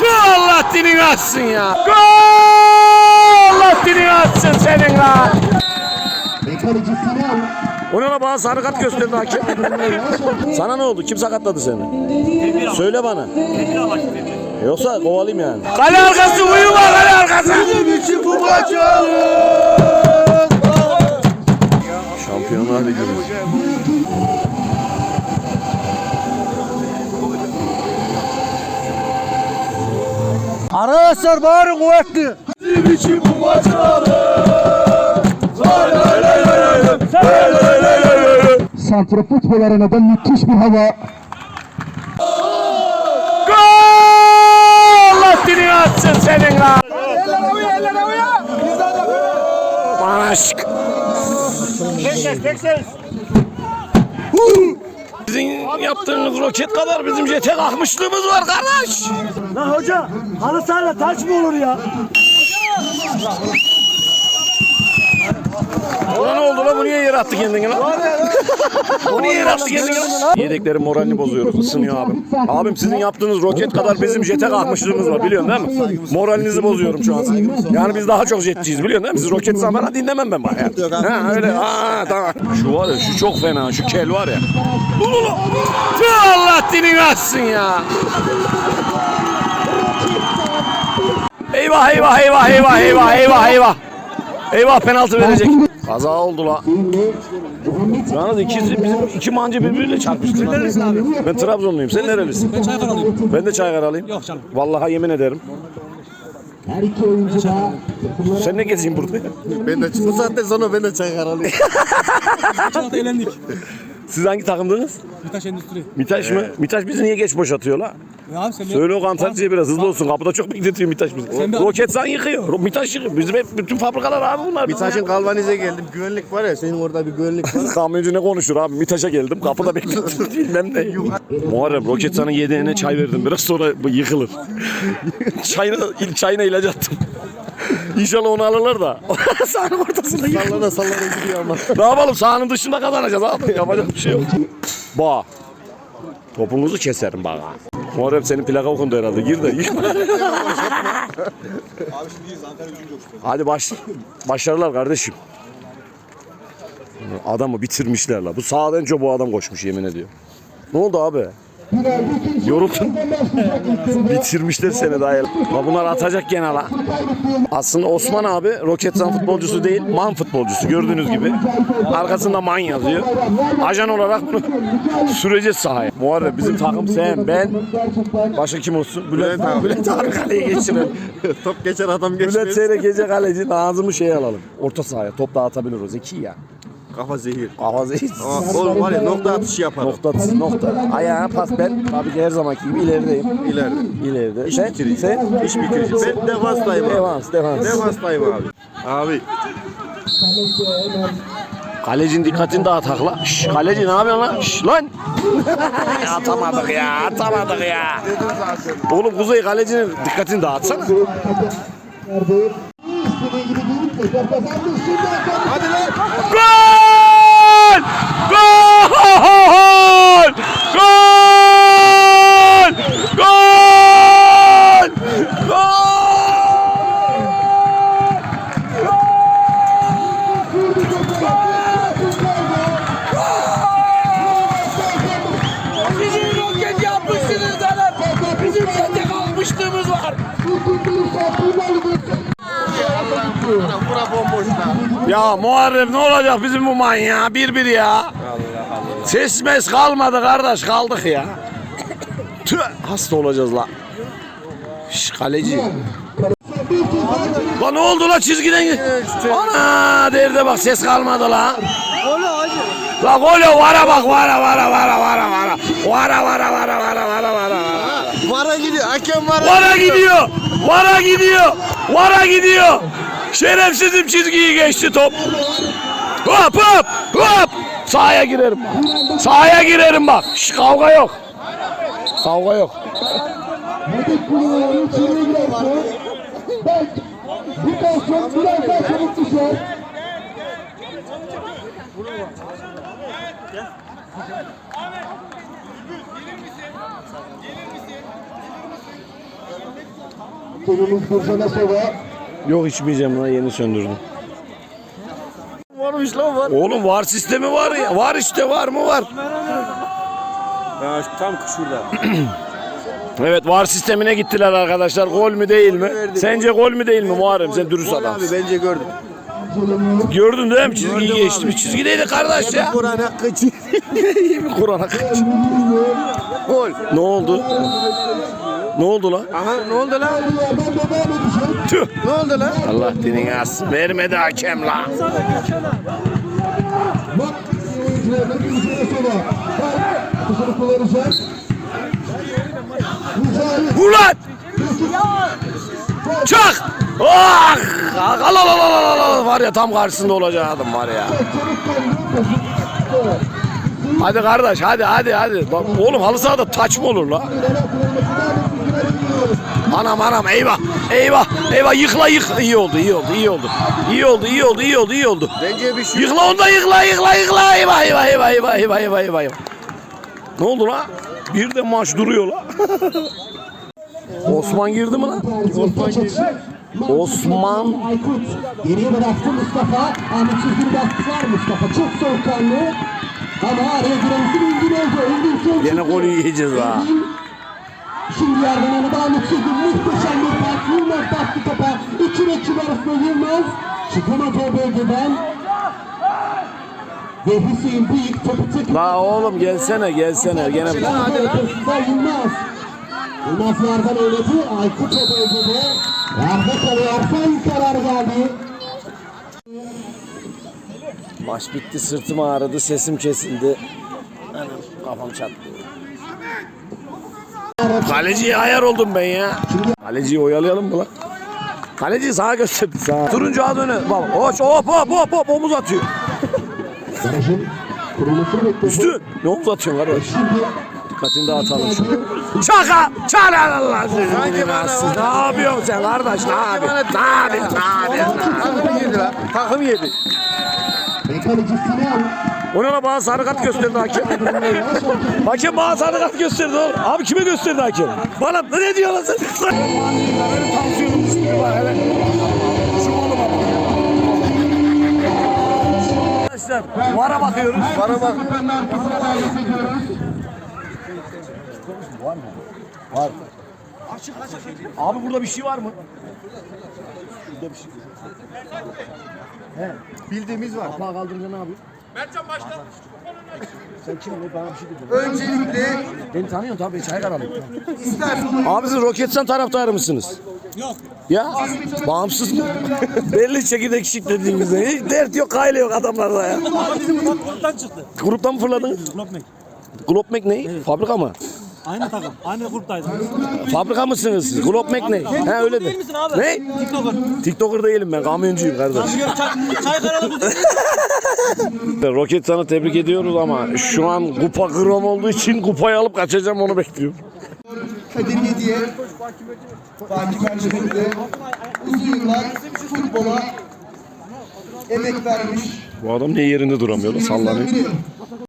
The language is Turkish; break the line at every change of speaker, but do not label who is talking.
Tüh Allah dinini atsın ya. Gol! Allah atsın senin lan.
Ve kaleci Sinan.
O ne la bana sarı kart gösterdi hakem. Sana ne oldu? Kim sakatladı seni? Söyle bana. Yoksa kovalayayım yani. Kale arkası uyuma kale arkası.
için bu maçı alın.
Şampiyonlar Ligi'nin.
Arkadaşlar bağırın kuvvetli. Bizim için bu.
Santra futbollarına da müthiş bir hava.
Gol! Allah dinini atsın senin lan. Aşk. Sizin yaptığınız roket kadar bizim jete kalkmışlığımız var kardeş.
Lan hoca halı sahada taş mı olur ya?
Ulan ne oldu lan bu niye yere attı kendini lan? bu niye yere attı kendini lan? Yedeklerin moralini bozuyoruz ısınıyor abim. Abim sizin yaptığınız roket kadar bizim jete kalkmışlığımız var biliyorsun değil mi? Moralinizi bozuyorum şu an. Yani biz daha çok jetçiyiz biliyorsun değil mi? Siz roket zamanı dinlemem ben bana. Ha öyle ha tamam. Şu var ya şu çok fena şu kel var ya. Tüh Allah dinini atsın ya. Eyvah eyvah eyvah eyvah eyvah eyvah eyvah. Eyvah penaltı verecek. Kaza oldu la. Yalnız ikisi bizim iki mancı birbiriyle çarpıştı.
Nerelisin abi?
Ben Trabzonluyum. Sen nerelisin?
Ben Çaykaralıyım.
Ben de Çaykaralıyım.
Yok canım.
Vallahi yemin ederim.
Her iki oyuncu da
Sen ne geziyorsun burada?
Ben de bu saatten sonra ben de çay
hafta elendik.
Siz hangi takımdınız?
Birtaş Endüstri.
Mitaş mı? Mitaş bizi niye geç boşatıyor la?
Ya abi sen
Söyle o kantarcıya biraz hızlı olsun. Kapıda çok bekletiyor Mitaş bizi.
Sen bir-
Roket san yıkıyor. Ro- Mitaş yıkıyor. Bizim hep bütün fabrikalar abi bunlar.
Bir taşın galvanize geldim. Güvenlik var ya senin orada bir güvenlik var.
Kamyoncu ne konuşur abi? Mitaş'a geldim. Kapıda bekledim. Bilmem ne. Muharrem roket sana yedeğine çay verdim. Biraz sonra bu yıkılır. çayına, il- çayına ilaç attım. İnşallah onu alırlar da. Sahanın ortasında yıkılır.
sallana sallana gidiyor ama.
Ne yapalım sahanın dışında kazanacağız abi. Yapacak bir şey yok. Ba. Topunuzu keserim bak. ha. Muharrem senin plaka okundu herhalde. Gir de. Hadi baş, başarılar kardeşim. Adamı bitirmişler la. Bu sağdan çok bu adam koşmuş yemin ediyor. Ne oldu abi? Yoruldun. Bitirmişler seni daha. La bunlar atacak gene la. Aslında Osman abi Roketsan futbolcusu değil, man futbolcusu gördüğünüz gibi. Arkasında man yazıyor. Ajan olarak bunu süreceğiz sahaya. Muharrem bizim takım sen, ben, başka kim olsun? Bülent abi. Bülent abi kaleye geçirelim.
Top geçer adam geçmez.
Bülent Seyre gece kaleci ağzımı şey alalım. Orta sahaya top dağıtabilir o zeki ya.
Kafa zehir.
Kafa.
Ama oğlum var ya nokta atışı yapar.
Nokta nokta. Ayağına pas ben tabii ki her zamanki gibi ilerideyim.
İleride.
İleride.
İş
sen,
bitirici.
sen
İş bitirici. Ben defanstayım abi.
Defans, defans.
Defanstayım abi. Abi.
Kalecinin dikkatini dağıtak la. Şş, kaleci ne yapıyorsun lan? Şş, lan. atamadık ya, atamadık ya. Oğlum Kuzey kalecinin dikkatini dağıtsana.
Hadi lan.
Gol! Ya Muharrem ne olacak bizim bu manyağı bir bir ya. Ses mes kalmadı kardeş kaldık ya. Tüh hasta olacağız la. Şş, kaleci. Lan ne oldu la çizgiden? Ana derde bak ses kalmadı la. La golü vara bak vara vara vara vara vara. Vara vara vara vara vara vara.
Vara gidiyor. Hakem vara.
Vara gidiyor. Vara gidiyor. Vara gidiyor. Şerefsizim çizgiyi geçti top. Hop hop hop. Sahaya girerim. Sahaya girerim bak. Şş, kavga yok. Kavga yok.
Medik kulübünün içine
Yok içmeyeceğim lan yeni söndürdüm.
Varmış lan var.
Oğlum var sistemi var ya. Var işte var mı var.
Ya tam şurada.
Evet var sistemine gittiler arkadaşlar. Gol mü değil mi? Sence gol mü değil mi Muharrem? Sen dürüst
Gol abi
adamsın.
bence gördüm.
Gördün değil mi? Çizgiyi
Gördüm
geçti.
abi.
Bir çizgideydi kardeş ya.
Kur'an'a kaçı.
Kur'an'a kaç.
Gol.
Ne oldu? Ne oldu lan?
Aha ne oldu lan?
Tüh.
Ne oldu lan?
Allah dinin az vermedi hakem lan.
Bak
Ulan! Çak! Ah! ah var ya tam karşısında olacaktım var ya. Hadi kardeş hadi hadi hadi. Oğlum halı sahada taç mı olur la? Anam anam eyvah eyvah eyvah yıkla yık iyi oldu iyi oldu iyi oldu iyi oldu iyi oldu iyi oldu iyi oldu.
Bence bir şey.
Yıkla onda yıkla yıkla yıkla eyvah eyvah eyvah eyvah eyvah eyvah eyvah. eyvah. Ne oldu la? Bir de maç duruyor la. Osman girdi mi lan?
Osman girdi.
Osman
Aykut. Geriye bıraktı Mustafa. Ama çizgini bastılar Mustafa. Çok soğukkanlı. Çıktı.
golü yiyeceğiz ha.
Şimdi yerden yana Ahmet Çizgin. Muhteşem bir pas. Yılmaz bastı topa. İki rakip arasında Yılmaz. Çıkamadı o bölgeden. Ve Hüseyin Büyük topu tek
La oğlum gelsene gelsene gene bir-
Yılmaz. Yılmaz yerden oynadı. Aykut o bölgede. Yerde kalıyor. Son karar geldi.
Maç bitti sırtım ağrıdı sesim kesildi. Anam, Kafam çattı. Kaleciye ayar oldum ben ya. Kaleciyi oyalayalım mı lan? Kaleci sağa gösterdi sağa. Turuncu adı öne. Bak hoş hop hop hop hop omuz atıyor. Üstü. Ne omuz atıyorsun kardeş? Dikkatini dağıtalım şu. Şaka! Çara Allah seni. Ne yapıyorsun sen kardeş? Ne yapıyorsun? Ne yapıyorsun? Ne yapıyorsun?
Takım yedi lan. Takım yedi.
Ona da bazı sarı kart gösterdi hakim. hakim bazı sarı kart gösterdi. Abi kime gösterdi hakim? Bana ne diyor lan sen? Tansiyonum üstüne var hele. Arkadaşlar vara bakıyoruz.
Vara bak.
Var mı? Var. Açık açık. Abi burada bir şey var mı? Şurada bir şey. He.
Bildiğimiz var.
Kapağı kaldırınca ne yapıyor? Mertcan başla. Sen kim oluyor? Bana bir şey dedin.
Öncelikle
Beni tanıyorsun tabii çay karanlık.
istersen
Abi siz Roketsan taraftarı mısınız?
Yok.
Ya bağımsız mı? Belli çekirdek şiklediğimizde. Hiç dert yok, kayle yok adamlarda ya.
Ama bizim bak gruptan çıktı.
Gruptan mı fırladınız?
Globmek.
Globmek ne? Fabrika mı?
Aynı takım. Aynı gruptayız.
Fabrika mısınız siz? Globmek ne? He öyle de.
Değil misin abi?
Ne?
TikToker.
TikToker değilim ben, kamyoncuyum kardeş.
Gör çay, çay karalı bu.
Roketsan'ı tebrik ediyoruz ama şu an kupa krom olduğu için kupayı alıp kaçacağım onu bekliyorum.
Kadir Yediye Fatih Mercimek'te uzun yıllar futbola emek vermiş
Bu adam niye yerinde duramıyor? lan? Sallanıyor.